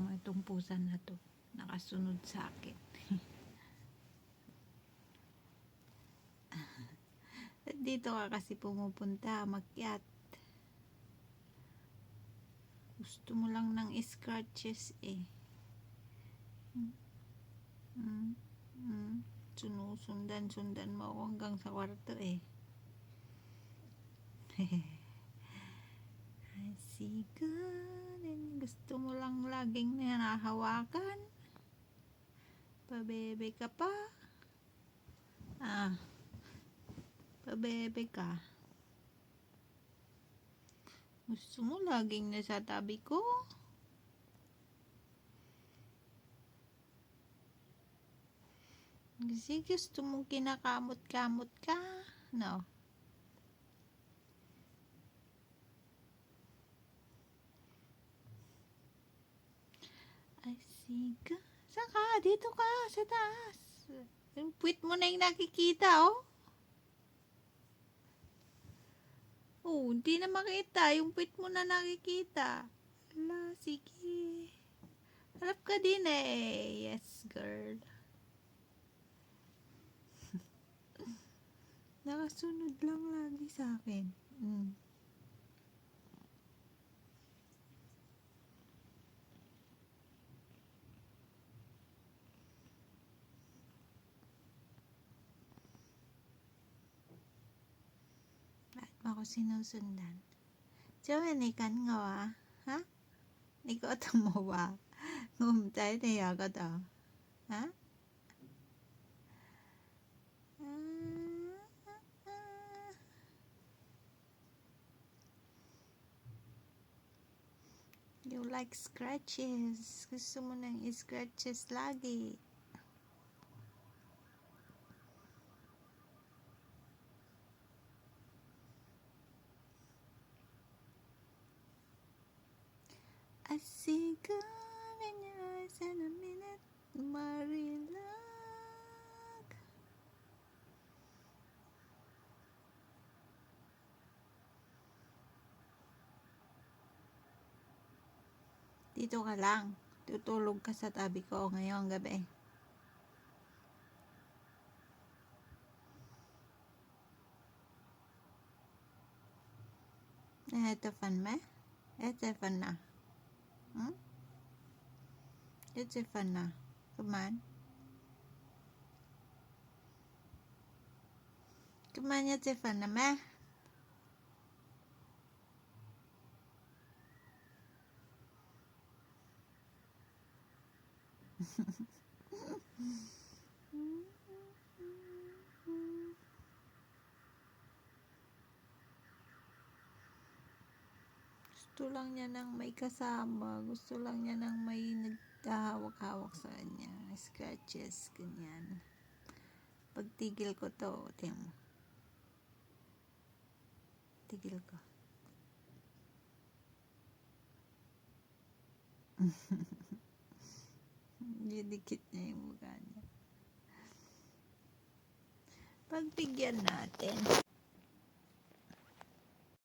Oh, itong pusa na to. Nakasunod sa akin. Dito ka kasi pumupunta, makyat. Gusto mo lang ng scratches eh. Hmm. Hmm. Hmm. Sinusundan-sundan mo ako hanggang sa kwarto eh. I see good gusto mo lang laging nanahawakan. Pabebe ka pa. Ah. Pabebe ka. Gusto mo laging nasa tabi ko? Kasi gusto mong kinakamot-kamot ka. No. I see. Saan ka? Dito ka, sa taas. Yung puwit mo na yung nakikita, oh. Oh, hindi na makita. Yung puwit mo na nakikita. Ala, sige. Harap ka din eh. Yes, girl. Nakasunod lang lagi sa akin. Mm. Bakit mo ako sinusundan? Jowen, ikan nga wa? Ha? Ikaw tumawa. Ngumtay na yaga daw. Ha? You like scratches. Gusto mo ng scratches lagi. God in your eyes in a minute, Marilag. Dito ka lang. Tutulog ka sa tabi ko ngayong gabi. Fan me? Fan na. Hmm? It's a fun na. Come on. Come on, it's a fun Mm-hmm. Gusto lang niya ng may kasama. Gusto lang niya ng may nagtahawak-hawak sa kanya. Scratches, ganyan. Pagtigil ko to, tingnan mo. Tigil ko. Didikit niya yung mukha niya. Pagbigyan natin.